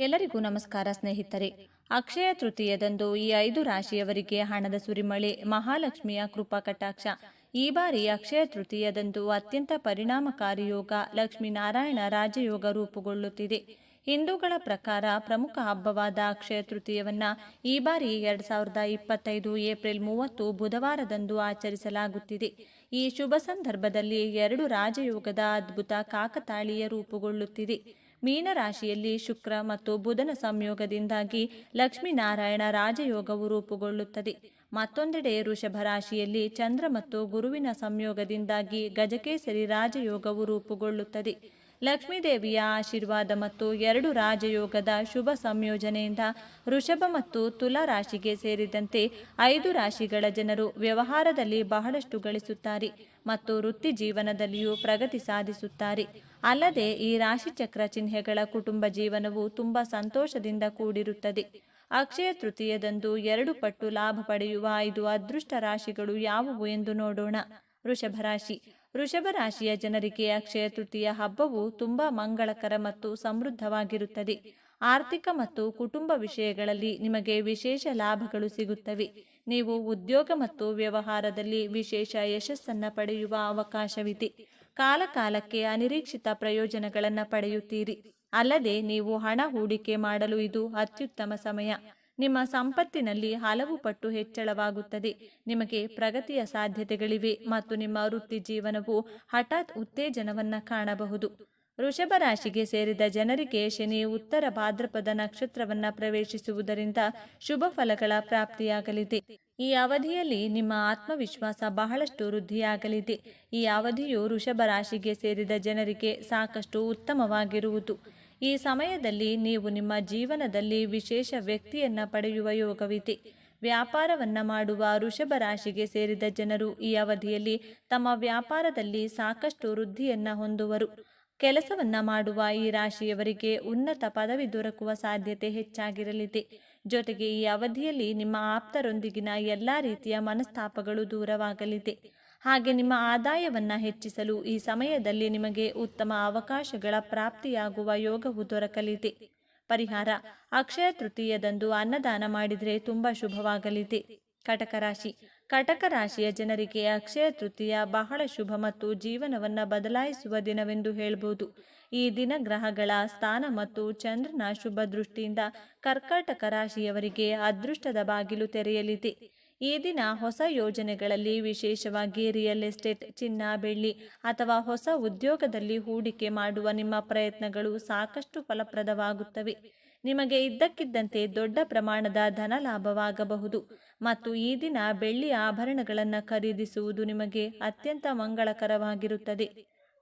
ಎಲ್ಲರಿಗೂ ನಮಸ್ಕಾರ ಸ್ನೇಹಿತರೆ. ಅಕ್ಷಯ ತೃತೀಯದಂದು ಈ ಐದು ರಾಶಿಯವರಿಗೆ ಹಣದ ಸುರಿಮಳೆ, ಮಹಾಲಕ್ಷ್ಮಿಯ ಕೃಪಾ ಕಟಾಕ್ಷ. ಈ ಬಾರಿ ಅಕ್ಷಯ ತೃತೀಯದಂದು ಅತ್ಯಂತ ಪರಿಣಾಮಕಾರಿ ಯೋಗ ಲಕ್ಷ್ಮೀನಾರಾಯಣ ರಾಜಯೋಗ ರೂಪುಗೊಳ್ಳುತ್ತಿದೆ. ಹಿಂದೂಗಳ ಪ್ರಕಾರ ಪ್ರಮುಖ ಹಬ್ಬವಾದ ಅಕ್ಷಯ ತೃತೀಯವನ್ನು ಈ ಬಾರಿ ಎರಡ್ ಸಾವಿರದ ಇಪ್ಪತ್ತೈದು ಏಪ್ರಿಲ್ ಮೂವತ್ತು ಬುಧವಾರದಂದು ಆಚರಿಸಲಾಗುತ್ತಿದೆ. ಈ ಶುಭ ಸಂದರ್ಭದಲ್ಲಿ ಎರಡು ರಾಜಯೋಗದ ಅದ್ಭುತ ಕಾಕತಾಳೀಯ ರೂಪುಗೊಳ್ಳುತ್ತಿದೆ. ಮೀನರಾಶಿಯಲ್ಲಿ ಶುಕ್ರ ಮತ್ತು ಬುಧನ ಸಂಯೋಗದಿಂದಾಗಿ ಲಕ್ಷ್ಮೀನಾರಾಯಣ ರಾಜಯೋಗವು ರೂಪುಗೊಳ್ಳುತ್ತದೆ. ಮತ್ತೊಂದೆಡೆ ವೃಷಭ ರಾಶಿಯಲ್ಲಿ ಚಂದ್ರ ಮತ್ತು ಗುರುವಿನ ಸಂಯೋಗದಿಂದಾಗಿ ಗಜಕೇಸರಿ ರಾಜಯೋಗವು ರೂಪುಗೊಳ್ಳುತ್ತದೆ. ಲಕ್ಷ್ಮೀದೇವಿಯ ಆಶೀರ್ವಾದ ಮತ್ತು ಎರಡು ರಾಜಯೋಗದ ಶುಭ ಸಂಯೋಜನೆಯಿಂದ ವೃಷಭ ಮತ್ತು ತುಲಾ ರಾಶಿಗೆ ಸೇರಿದಂತೆ ಐದು ರಾಶಿಗಳ ಜನರು ವ್ಯವಹಾರದಲ್ಲಿ ಬಹಳಷ್ಟು ಗಳಿಸುತ್ತಾರೆ. ಮತ್ತು ವೃತ್ತಿ ಜೀವನದಲ್ಲಿಯೂ ಪ್ರಗತಿ ಸಾಧಿಸುತ್ತಾರೆ. ಅಲ್ಲದೆ ಈ ರಾಶಿಚಕ್ರ ಚಿಹ್ನೆಗಳ ಕುಟುಂಬ ಜೀವನವು ತುಂಬ ಸಂತೋಷದಿಂದ ಕೂಡಿರುತ್ತದೆ. ಅಕ್ಷಯ ತೃತೀಯದಂದು ಎರಡು ಪಟ್ಟು ಲಾಭ ಪಡೆಯುವ ಐದು ಅದೃಷ್ಟ ರಾಶಿಗಳು ಯಾವುವು ಎಂದು ನೋಡೋಣ. ವೃಷಭ ರಾಶಿ. ವೃಷಭ ರಾಶಿಯ ಜನರಿಗೆ ಅಕ್ಷಯ ತೃತೀಯ ಹಬ್ಬವು ತುಂಬಾ ಮಂಗಳಕರ ಮತ್ತು ಸಮೃದ್ಧವಾಗಿರುತ್ತದೆ. ಆರ್ಥಿಕ ಮತ್ತು ಕುಟುಂಬ ವಿಷಯಗಳಲ್ಲಿ ನಿಮಗೆ ವಿಶೇಷ ಲಾಭಗಳು ಸಿಗುತ್ತವೆ. ನೀವು ಉದ್ಯೋಗ ಮತ್ತು ವ್ಯವಹಾರದಲ್ಲಿ ವಿಶೇಷ ಯಶಸ್ಸನ್ನು ಪಡೆಯುವ ಅವಕಾಶವಿದೆ. ಕಾಲಕಾಲಕ್ಕೆ ಅನಿರೀಕ್ಷಿತ ಪ್ರಯೋಜನಗಳನ್ನು ಪಡೆಯುತ್ತೀರಿ. ಅಲ್ಲದೆ ನೀವು ಹಣ ಹೂಡಿಕೆ ಮಾಡಲು ಇದು ಅತ್ಯುತ್ತಮ ಸಮಯ. ನಿಮ್ಮ ಸಂಪತ್ತಿನಲ್ಲಿ ಹಲವು ಪಟ್ಟು ಹೆಚ್ಚಳವಾಗುತ್ತದೆ. ನಿಮಗೆ ಪ್ರಗತಿಯ ಸಾಧ್ಯತೆಗಳಿವೆ ಮತ್ತು ನಿಮ್ಮ ವೃತ್ತಿ ಜೀವನವು ಹಠಾತ್ ಉತ್ತೇಜನವನ್ನು ಕಾಣಬಹುದು. ವೃಷಭ ರಾಶಿಗೆ ಸೇರಿದ ಜನರಿಗೆ ಶನಿ ಉತ್ತರ ಭಾದ್ರಪದ ನಕ್ಷತ್ರವನ್ನ ಪ್ರವೇಶಿಸುವುದರಿಂದ ಶುಭ ಫಲಗಳ ಪ್ರಾಪ್ತಿಯಾಗಲಿದೆ. ಈ ಅವಧಿಯಲ್ಲಿ ನಿಮ್ಮ ಆತ್ಮವಿಶ್ವಾಸ ಬಹಳಷ್ಟು ವೃದ್ಧಿಯಾಗಲಿದೆ. ಈ ಅವಧಿಯು ವೃಷಭ ರಾಶಿಗೆ ಸೇರಿದ ಜನರಿಗೆ ಸಾಕಷ್ಟು ಉತ್ತಮವಾಗಿರುವುದು. ಈ ಸಮಯದಲ್ಲಿ ನೀವು ನಿಮ್ಮ ಜೀವನದಲ್ಲಿ ವಿಶೇಷ ವ್ಯಕ್ತಿಯನ್ನ ಪಡೆಯುವ ಯೋಗವಿದೆ. ವ್ಯಾಪಾರವನ್ನ ಮಾಡುವ ವೃಷಭ ರಾಶಿಗೆ ಸೇರಿದ ಜನರು ಈ ಅವಧಿಯಲ್ಲಿ ತಮ್ಮ ವ್ಯಾಪಾರದಲ್ಲಿ ಸಾಕಷ್ಟು ವೃದ್ಧಿಯನ್ನ ಹೊಂದುವರು. ಕೆಲಸವನ್ನ ಮಾಡುವ ಈ ರಾಶಿಯವರಿಗೆ ಉನ್ನತ ಪದವಿ ದೊರಕುವ ಸಾಧ್ಯತೆ ಹೆಚ್ಚಾಗಿರಲಿದೆ. ಜೊತೆಗೆ ಈ ಅವಧಿಯಲ್ಲಿ ನಿಮ್ಮ ಆಪ್ತರೊಂದಿಗಿನ ಎಲ್ಲ ರೀತಿಯ ಮನಸ್ತಾಪಗಳು ದೂರವಾಗಲಿದೆ. ಹಾಗೆ ನಿಮ್ಮ ಆದಾಯವನ್ನ ಹೆಚ್ಚಿಸಲು ಈ ಸಮಯದಲ್ಲಿ ನಿಮಗೆ ಉತ್ತಮ ಅವಕಾಶಗಳ ಪ್ರಾಪ್ತಿಯಾಗುವ ಯೋಗವು ದೊರಕಲಿದೆ. ಪರಿಹಾರ, ಅಕ್ಷಯ ತೃತೀಯದಂದು ಅನ್ನದಾನ ಮಾಡಿದರೆ ತುಂಬಾ ಶುಭವಾಗಲಿದೆ. ಕಟಕ ರಾಶಿ ಕಟಕ ರಾಶಿಯ ಜನರಿಗೆ ಅಕ್ಷಯ ತೃತೀಯ ಬಹಳ ಶುಭ ಮತ್ತು ಜೀವನವನ್ನು ಬದಲಾಯಿಸುವ ದಿನವೆಂದು ಹೇಳಬಹುದು ಈ ದಿನ ಗ್ರಹಗಳ ಸ್ಥಾನ ಮತ್ತು ಚಂದ್ರನ ಶುಭ ದೃಷ್ಟಿಯಿಂದ ಕರ್ಕಾಟಕ ರಾಶಿಯವರಿಗೆ ಅದೃಷ್ಟದ ಬಾಗಿಲು ತೆರೆಯಲಿದೆ. ಈ ದಿನ ಹೊಸ ಯೋಜನೆಗಳಲ್ಲಿ ವಿಶೇಷವಾಗಿ ರಿಯಲ್ ಎಸ್ಟೇಟ್, ಚಿನ್ನ, ಬೆಳ್ಳಿ ಅಥವಾ ಹೊಸ ಉದ್ಯೋಗದಲ್ಲಿ ಹೂಡಿಕೆ ಮಾಡುವ ನಿಮ್ಮ ಪ್ರಯತ್ನಗಳು ಸಾಕಷ್ಟು ಫಲಪ್ರದವಾಗುತ್ತವೆ. ನಿಮಗೆ ಇದ್ದಕ್ಕಿದ್ದಂತೆ ದೊಡ್ಡ ಪ್ರಮಾಣದ ಧನ ಲಾಭವಾಗಬಹುದು. ಮತ್ತು ಈ ದಿನ ಬೆಳ್ಳಿ ಆಭರಣಗಳನ್ನು ಖರೀದಿಸುವುದು ನಿಮಗೆ ಅತ್ಯಂತ ಮಂಗಳಕರವಾಗಿರುತ್ತದೆ.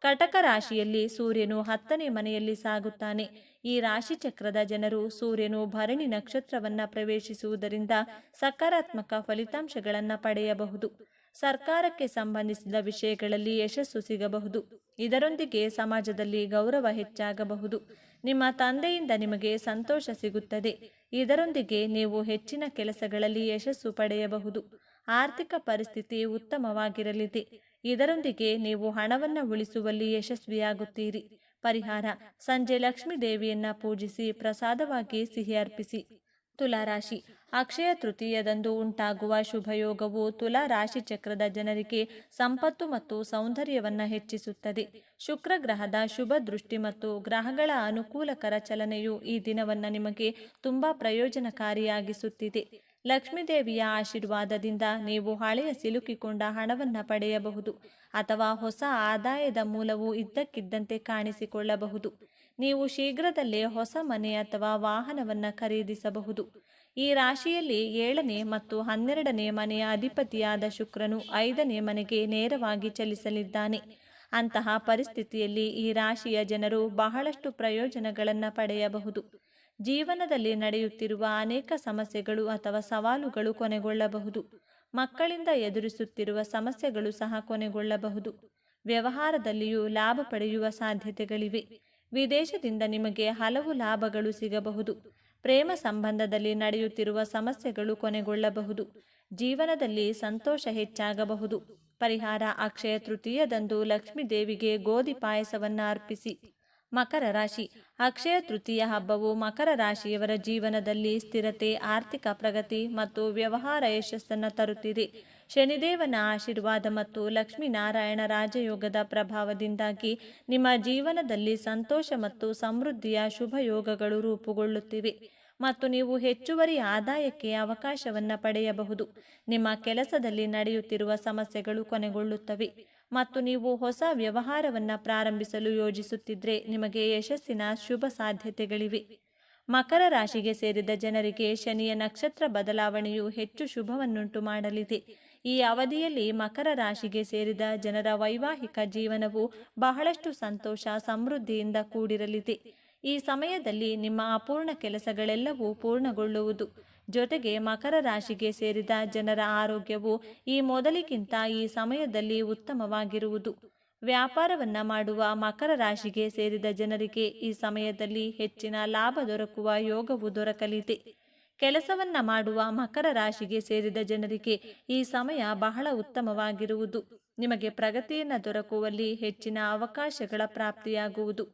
ಕಟಕ ರಾಶಿಯಲ್ಲಿ ಸೂರ್ಯನು ಹತ್ತನೇ ಮನೆಯಲ್ಲಿ ಸಾಗುತ್ತಾನೆ. ಈ ರಾಶಿ ಚಕ್ರದ ಜನರು ಸೂರ್ಯನು ಭರಣಿ ನಕ್ಷತ್ರವನ್ನ ಪ್ರವೇಶಿಸುವುದರಿಂದ ಸಕಾರಾತ್ಮಕ ಫಲಿತಾಂಶಗಳನ್ನು ಪಡೆಯಬಹುದು. ಸರ್ಕಾರಕ್ಕೆ ಸಂಬಂಧಿಸಿದ ವಿಷಯಗಳಲ್ಲಿ ಯಶಸ್ಸು ಸಿಗಬಹುದು. ಇದರೊಂದಿಗೆ ಸಮಾಜದಲ್ಲಿ ಗೌರವ ಹೆಚ್ಚಾಗಬಹುದು. ನಿಮ್ಮ ತಂದೆಯಿಂದ ನಿಮಗೆ ಸಂತೋಷ ಸಿಗುತ್ತದೆ. ಇದರೊಂದಿಗೆ ನೀವು ಹೆಚ್ಚಿನ ಕೆಲಸಗಳಲ್ಲಿ ಯಶಸ್ಸು ಪಡೆಯಬಹುದು. ಆರ್ಥಿಕ ಪರಿಸ್ಥಿತಿ ಉತ್ತಮವಾಗಿರಲಿದೆ. ಇದರೊಂದಿಗೆ ನೀವು ಹಣವನ್ನು ಉಳಿಸುವಲ್ಲಿ ಯಶಸ್ವಿಯಾಗುತ್ತೀರಿ. ಪರಿಹಾರ, ಸಂಜೆ ಲಕ್ಷ್ಮೀ ದೇವಿಯನ್ನ ಪೂಜಿಸಿ ಪ್ರಸಾದವಾಗಿ ಸಿಹಿ ಅರ್ಪಿಸಿ. ತುಲಾರಾಶಿ. ಅಕ್ಷಯ ತೃತೀಯದಂದು ಉಂಟಾಗುವ ಶುಭಯೋಗವು ತುಲಾ ರಾಶಿ ಚಕ್ರದ ಜನರಿಗೆ ಸಂಪತ್ತು ಮತ್ತು ಸೌಂದರ್ಯವನ್ನು ಹೆಚ್ಚಿಸುತ್ತದೆ. ಶುಕ್ರ ಗ್ರಹದ ಶುಭ ದೃಷ್ಟಿ ಮತ್ತು ಗ್ರಹಗಳ ಅನುಕೂಲಕರ ಚಲನೆಯು ಈ ದಿನವನ್ನು ನಿಮಗೆ ತುಂಬಾ ಪ್ರಯೋಜನಕಾರಿಯಾಗಿಸುತ್ತಿದೆ. ಲಕ್ಷ್ಮೀದೇವಿಯ ಆಶೀರ್ವಾದದಿಂದ ನೀವು ಹಳೆಯ ಸಿಲುಕಿಕೊಂಡ ಹಣವನ್ನು ಪಡೆಯಬಹುದು ಅಥವಾ ಹೊಸ ಆದಾಯದ ಮೂಲವು ಇದ್ದಕ್ಕಿದ್ದಂತೆ ಕಾಣಿಸಿಕೊಳ್ಳಬಹುದು. ನೀವು ಶೀಘ್ರದಲ್ಲೇ ಹೊಸ ಮನೆ ಅಥವಾ ವಾಹನವನ್ನು ಖರೀದಿಸಬಹುದು. ಈ ರಾಶಿಯಲ್ಲಿ ಏಳನೇ ಮತ್ತು ಹನ್ನೆರಡನೇ ಮನೆಯ ಅಧಿಪತಿಯಾದ ಶುಕ್ರನು ಐದನೇ ಮನೆಗೆ ನೇರವಾಗಿ ಚಲಿಸಲಿದ್ದಾನೆ. ಅಂತಹ ಪರಿಸ್ಥಿತಿಯಲ್ಲಿ ಈ ರಾಶಿಯ ಜನರು ಬಹಳಷ್ಟು ಪ್ರಯೋಜನಗಳನ್ನು ಪಡೆಯಬಹುದು. ಜೀವನದಲ್ಲಿ ನಡೆಯುತ್ತಿರುವ ಅನೇಕ ಸಮಸ್ಯೆಗಳು ಅಥವಾ ಸವಾಲುಗಳು ಕೊನೆಗೊಳ್ಳಬಹುದು. ಮಕ್ಕಳಿಂದ ಎದುರಿಸುತ್ತಿರುವ ಸಮಸ್ಯೆಗಳು ಸಹ ಕೊನೆಗೊಳ್ಳಬಹುದು. ವ್ಯವಹಾರದಲ್ಲಿಯೂ ಲಾಭ ಪಡೆಯುವ ಸಾಧ್ಯತೆಗಳಿವೆ. ವಿದೇಶದಿಂದ ನಿಮಗೆ ಹಲವು ಲಾಭಗಳು ಸಿಗಬಹುದು. ಪ್ರೇಮ ಸಂಬಂಧದಲ್ಲಿ ನಡೆಯುತ್ತಿರುವ ಸಮಸ್ಯೆಗಳು ಕೊನೆಗೊಳ್ಳಬಹುದು. ಜೀವನದಲ್ಲಿ ಸಂತೋಷ ಹೆಚ್ಚಾಗಬಹುದು. ಪರಿಹಾರ, ಅಕ್ಷಯ ತೃತೀಯದಂದು ಲಕ್ಷ್ಮೀ ದೇವಿಗೆ ಗೋಧಿ ಪಾಯಸವನ್ನು ಅರ್ಪಿಸಿ. ಮಕರ ರಾಶಿ. ಅಕ್ಷಯ ತೃತೀಯ ಹಬ್ಬವು ಮಕರ ರಾಶಿಯವರ ಜೀವನದಲ್ಲಿ ಸ್ಥಿರತೆ, ಆರ್ಥಿಕ ಪ್ರಗತಿ ಮತ್ತು ವ್ಯವಹಾರ ಯಶಸ್ಸನ್ನು ತರುತ್ತಿದೆ. ಶನಿದೇವನ ಆಶೀರ್ವಾದ ಮತ್ತು ಲಕ್ಷ್ಮೀನಾರಾಯಣ ರಾಜಯೋಗದ ಪ್ರಭಾವದಿಂದಾಗಿ ನಿಮ್ಮ ಜೀವನದಲ್ಲಿ ಸಂತೋಷ ಮತ್ತು ಸಮೃದ್ಧಿಯ ಶುಭ ಯೋಗಗಳು ರೂಪುಗೊಳ್ಳುತ್ತಿವೆ ಮತ್ತು ನೀವು ಹೆಚ್ಚುವರಿ ಆದಾಯಕ್ಕೆ ಅವಕಾಶವನ್ನು ಪಡೆಯಬಹುದು. ನಿಮ್ಮ ಕೆಲಸದಲ್ಲಿ ನಡೆಯುತ್ತಿರುವ ಸಮಸ್ಯೆಗಳು ಕೊನೆಗೊಳ್ಳುತ್ತವೆ ಮತ್ತು ನೀವು ಹೊಸ ವ್ಯವಹಾರವನ್ನು ಪ್ರಾರಂಭಿಸಲು ಯೋಜಿಸುತ್ತಿದ್ದರೆ ನಿಮಗೆ ಯಶಸ್ಸಿನ ಶುಭ ಸಾಧ್ಯತೆಗಳಿವೆ. ಮಕರ ರಾಶಿಗೆ ಸೇರಿದ ಜನರಿಗೆ ಶನಿಯ ನಕ್ಷತ್ರ ಬದಲಾವಣೆಯು ಹೆಚ್ಚು ಶುಭವನ್ನುಂಟು ಮಾಡಲಿದೆ. ಈ ಅವಧಿಯಲ್ಲಿ ಮಕರ ರಾಶಿಗೆ ಸೇರಿದ ಜನರ ವೈವಾಹಿಕ ಜೀವನವು ಬಹಳಷ್ಟು ಸಂತೋಷ, ಸಮೃದ್ಧಿಯಿಂದ ಕೂಡಿರಲಿದೆ. ಈ ಸಮಯದಲ್ಲಿ ನಿಮ್ಮ ಅಪೂರ್ಣ ಕೆಲಸಗಳೆಲ್ಲವೂ ಪೂರ್ಣಗೊಳ್ಳುವುದು. ಜೊತೆಗೆ ಮಕರ ರಾಶಿಗೆ ಸೇರಿದ ಜನರ ಆರೋಗ್ಯವು ಈ ಮೊದಲಿಗಿಂತ ಈ ಸಮಯದಲ್ಲಿ ಉತ್ತಮವಾಗಿರುವುದು. ವ್ಯಾಪಾರವನ್ನ ಮಾಡುವ ಮಕರ ರಾಶಿಗೆ ಸೇರಿದ ಜನರಿಗೆ ಈ ಸಮಯದಲ್ಲಿ ಹೆಚ್ಚಿನ ಲಾಭ ದೊರಕುವ ಯೋಗವು ದೊರಕಲಿದೆ. ಕೆಲಸವನ್ನ ಮಾಡುವ ಮಕರ ರಾಶಿಗೆ ಸೇರಿದ ಜನರಿಗೆ ಈ ಸಮಯ ಬಹಳ ಉತ್ತಮವಾಗಿರುವುದು. ನಿಮಗೆ ಪ್ರಗತಿಯನ್ನು ದೊರಕುವಲ್ಲಿ ಹೆಚ್ಚಿನ ಅವಕಾಶಗಳ ಪ್ರಾಪ್ತಿಯಾಗುವುದು.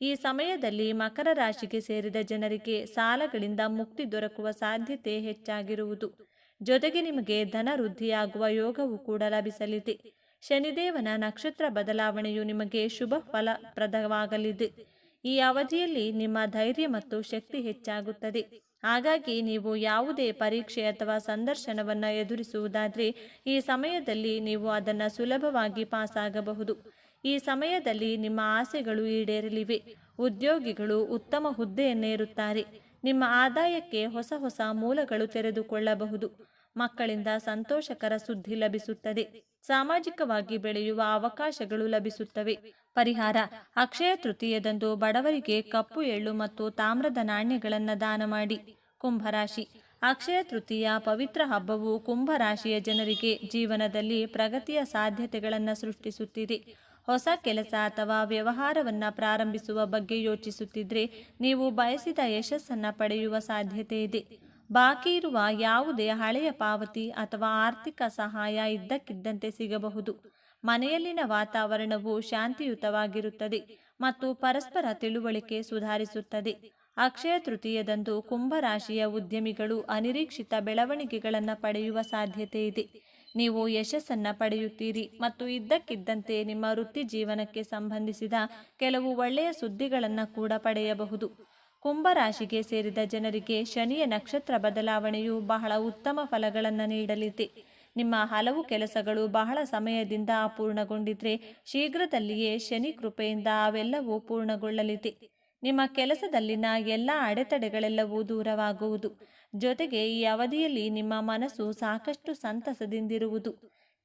ಈ ಸಮಯದಲ್ಲಿ ಮಕರ ರಾಶಿಗೆ ಸೇರಿದ ಜನರಿಗೆ ಸಾಲಗಳಿಂದ ಮುಕ್ತಿ ದೊರಕುವ ಸಾಧ್ಯತೆ ಹೆಚ್ಚಾಗಿರುವುದು. ಜೊತೆಗೆ ನಿಮಗೆ ಧನ ವೃದ್ಧಿಯಾಗುವ ಯೋಗವು ಕೂಡ ಲಭಿಸಲಿದೆ. ಶನಿದೇವನ ನಕ್ಷತ್ರ ಬದಲಾವಣೆಯು ನಿಮಗೆ ಶುಭ ಫಲಪ್ರದವಾಗಲಿದೆ. ಈ ಅವಧಿಯಲ್ಲಿ ನಿಮ್ಮ ಧೈರ್ಯ ಮತ್ತು ಶಕ್ತಿ ಹೆಚ್ಚಾಗುತ್ತದೆ. ಹಾಗಾಗಿ ನೀವು ಯಾವುದೇ ಪರೀಕ್ಷೆ ಅಥವಾ ಸಂದರ್ಶನವನ್ನು ಎದುರಿಸುವುದಾದರೆ ಈ ಸಮಯದಲ್ಲಿ ನೀವು ಅದನ್ನು ಸುಲಭವಾಗಿ ಪಾಸಾಗಬಹುದು. ಈ ಸಮಯದಲ್ಲಿ ನಿಮ್ಮ ಆಸೆಗಳು ಈಡೇರಲಿವೆ. ಉದ್ಯೋಗಿಗಳು ಉತ್ತಮ ಹುದ್ದೆಯನ್ನೇರುತ್ತಾರೆ. ನಿಮ್ಮ ಆದಾಯಕ್ಕೆ ಹೊಸ ಹೊಸ ಮೂಲಗಳು ತೆರೆದುಕೊಳ್ಳಬಹುದು. ಮಕ್ಕಳಿಂದ ಸಂತೋಷಕರ ಸುದ್ದಿ ಲಭಿಸುತ್ತದೆ. ಸಾಮಾಜಿಕವಾಗಿ ಬೆಳೆಯುವ ಅವಕಾಶಗಳು ಲಭಿಸುತ್ತವೆ. ಪರಿಹಾರ, ಅಕ್ಷಯ ತೃತೀಯದಂದು ಬಡವರಿಗೆ ಕಪ್ಪು ಎಳ್ಳು ಮತ್ತು ತಾಮ್ರದ ನಾಣ್ಯಗಳನ್ನು ದಾನ ಮಾಡಿ. ಕುಂಭರಾಶಿ, ಅಕ್ಷಯ ತೃತೀಯ ಪವಿತ್ರ ಹಬ್ಬವು ಕುಂಭರಾಶಿಯ ಜನರಿಗೆ ಜೀವನದಲ್ಲಿ ಪ್ರಗತಿಯ ಸಾಧ್ಯತೆಗಳನ್ನು ಸೃಷ್ಟಿಸುತ್ತಿದೆ. ಹೊಸ ಕೆಲಸ ಅಥವಾ ವ್ಯವಹಾರವನ್ನು ಪ್ರಾರಂಭಿಸುವ ಬಗ್ಗೆ ಯೋಚಿಸುತ್ತಿದ್ರೆ ನೀವು ಬಯಸಿದ ಯಶಸ್ಸನ್ನು ಪಡೆಯುವ ಸಾಧ್ಯತೆ ಇದೆ. ಬಾಕಿ ಇರುವ ಯಾವುದೇ ಹಳೆಯ ಪಾವತಿ ಅಥವಾ ಆರ್ಥಿಕ ಸಹಾಯ ಇದ್ದಕ್ಕಿದ್ದಂತೆ ಸಿಗಬಹುದು. ಮನೆಯಲ್ಲಿನ ವಾತಾವರಣವು ಶಾಂತಿಯುತವಾಗಿರುತ್ತದೆ ಮತ್ತು ಪರಸ್ಪರ ತಿಳುವಳಿಕೆ ಸುಧಾರಿಸುತ್ತದೆ. ಅಕ್ಷಯ ತೃತೀಯದಂದು ಕುಂಭರಾಶಿಯ ಉದ್ಯಮಿಗಳು ಅನಿರೀಕ್ಷಿತ ಬೆಳವಣಿಗೆಗಳನ್ನು ಪಡೆಯುವ ಸಾಧ್ಯತೆ ಇದೆ. ನೀವು ಯಶಸ್ಸನ್ನು ಪಡೆಯುತ್ತೀರಿ ಮತ್ತು ಇದ್ದಕ್ಕಿದ್ದಂತೆ ನಿಮ್ಮ ವೃತ್ತಿ ಜೀವನಕ್ಕೆ ಸಂಬಂಧಿಸಿದ ಕೆಲವು ಒಳ್ಳೆಯ ಸುದ್ದಿಗಳನ್ನು ಕೂಡ ಪಡೆಯಬಹುದು. ಕುಂಭರಾಶಿಗೆ ಸೇರಿದ ಜನರಿಗೆ ಶನಿಯ ನಕ್ಷತ್ರ ಬದಲಾವಣೆಯು ಬಹಳ ಉತ್ತಮ ಫಲಗಳನ್ನು ನೀಡಲಿದೆ. ನಿಮ್ಮ ಹಲವು ಕೆಲಸಗಳು ಬಹಳ ಸಮಯದಿಂದ ಅಪೂರ್ಣಗೊಂಡಿದ್ರೆ ಶೀಘ್ರದಲ್ಲಿಯೇ ಶನಿ ಕೃಪೆಯಿಂದ ಅವೆಲ್ಲವೂ ಪೂರ್ಣಗೊಳ್ಳಲಿದೆ. ನಿಮ್ಮ ಕೆಲಸದಲ್ಲಿನ ಎಲ್ಲ ಅಡೆತಡೆಗಳೆಲ್ಲವೂ ದೂರವಾಗುವುದು. ಜೊತೆಗೆ ಈ ಅವಧಿಯಲ್ಲಿ ನಿಮ್ಮ ಮನಸ್ಸು ಸಾಕಷ್ಟು ಸಂತಸದಿಂದಿರುವುದು.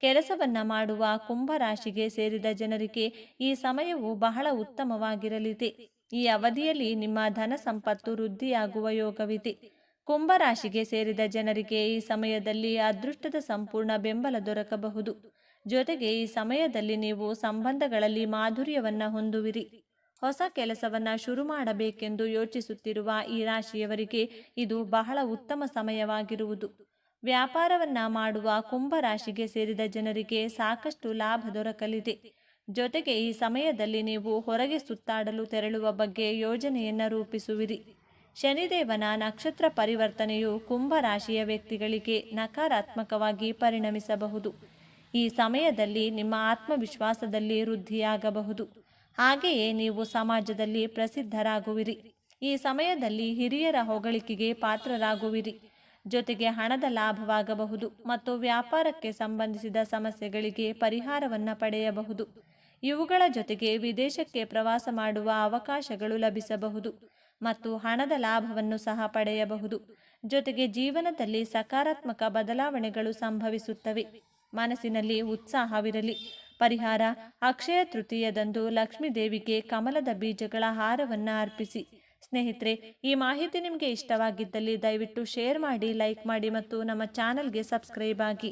ಕೆಲಸವನ್ನ ಮಾಡುವ ಕುಂಭರಾಶಿಗೆ ಸೇರಿದ ಜನರಿಗೆ ಈ ಸಮಯವು ಬಹಳ ಉತ್ತಮವಾಗಿರಲಿದೆ. ಈ ಅವಧಿಯಲ್ಲಿ ನಿಮ್ಮ ಧನ ಸಂಪತ್ತು ವೃದ್ಧಿಯಾಗುವ ಯೋಗವಿದೆ. ಕುಂಭರಾಶಿಗೆ ಸೇರಿದ ಜನರಿಗೆ ಈ ಸಮಯದಲ್ಲಿ ಅದೃಷ್ಟದ ಸಂಪೂರ್ಣ ಬೆಂಬಲ ದೊರಕಬಹುದು. ಜೊತೆಗೆ ಈ ಸಮಯದಲ್ಲಿ ನೀವು ಸಂಬಂಧಗಳಲ್ಲಿ ಮಾಧುರ್ಯವನ್ನು ಹೊಂದುವಿರಿ. ಹೊಸ ಕೆಲಸವನ್ನು ಶುರು ಮಾಡಬೇಕೆಂದು ಯೋಚಿಸುತ್ತಿರುವ ಈ ರಾಶಿಯವರಿಗೆ ಇದು ಬಹಳ ಉತ್ತಮ ಸಮಯವಾಗಿರುವುದು. ವ್ಯಾಪಾರವನ್ನ ಮಾಡುವ ಕುಂಭರಾಶಿಗೆ ಸೇರಿದ ಜನರಿಗೆ ಸಾಕಷ್ಟು ಲಾಭ ದೊರಕಲಿದೆ. ಜೊತೆಗೆ ಈ ಸಮಯದಲ್ಲಿ ನೀವು ಹೊರಗೆ ಸುತ್ತಾಡಲು ತೆರಳುವ ಬಗ್ಗೆ ಯೋಜನೆಯನ್ನು ರೂಪಿಸುವಿರಿ. ಶನಿದೇವನ ನಕ್ಷತ್ರ ಪರಿವರ್ತನೆಯು ಕುಂಭ ರಾಶಿಯ ವ್ಯಕ್ತಿಗಳಿಗೆ ನಕಾರಾತ್ಮಕವಾಗಿ ಪರಿಣಮಿಸಬಹುದು. ಈ ಸಮಯದಲ್ಲಿ ನಿಮ್ಮ ಆತ್ಮವಿಶ್ವಾಸದಲ್ಲಿ ವೃದ್ಧಿಯಾಗಬಹುದು. ಹಾಗೆಯೇ ನೀವು ಸಮಾಜದಲ್ಲಿ ಪ್ರಸಿದ್ಧರಾಗುವಿರಿ. ಈ ಸಮಯದಲ್ಲಿ ಹಿರಿಯರ ಹೊಗಳಿಕೆಗೆ ಪಾತ್ರರಾಗುವಿರಿ. ಜೊತೆಗೆ ಹಣದ ಲಾಭವಾಗಬಹುದು ಮತ್ತು ವ್ಯಾಪಾರಕ್ಕೆ ಸಂಬಂಧಿಸಿದ ಸಮಸ್ಯೆಗಳಿಗೆ ಪರಿಹಾರವನ್ನು ಪಡೆಯಬಹುದು. ಇವುಗಳ ಜೊತೆಗೆ ವಿದೇಶಕ್ಕೆ ಪ್ರವಾಸ ಮಾಡುವ ಅವಕಾಶಗಳು ಲಭಿಸಬಹುದು ಮತ್ತು ಹಣದ ಲಾಭವನ್ನು ಸಹ ಪಡೆಯಬಹುದು. ಜೊತೆಗೆ ಜೀವನದಲ್ಲಿ ಸಕಾರಾತ್ಮಕ ಬದಲಾವಣೆಗಳು ಸಂಭವಿಸುತ್ತವೆ. ಮನಸ್ಸಿನಲ್ಲಿ ಉತ್ಸಾಹವಿರಲಿ. ಪರಿಹಾರ, ಅಕ್ಷಯ ತೃತೀಯದಂದು ಲಕ್ಷ್ಮೀ ದೇವಿಗೆ ಕಮಲದ ಬೀಜಗಳ ಹಾರವನ್ನು ಅರ್ಪಿಸಿ. ಸ್ನೇಹಿತರೆ, ಈ ಮಾಹಿತಿ ನಿಮಗೆ ಇಷ್ಟವಾಗಿದ್ದಲ್ಲಿ ದಯವಿಟ್ಟು ಶೇರ್ ಮಾಡಿ, ಲೈಕ್ ಮಾಡಿ ಮತ್ತು ನಮ್ಮ ಚಾನಲ್ಗೆ ಸಬ್ಸ್ಕ್ರೈಬ್ ಆಗಿ.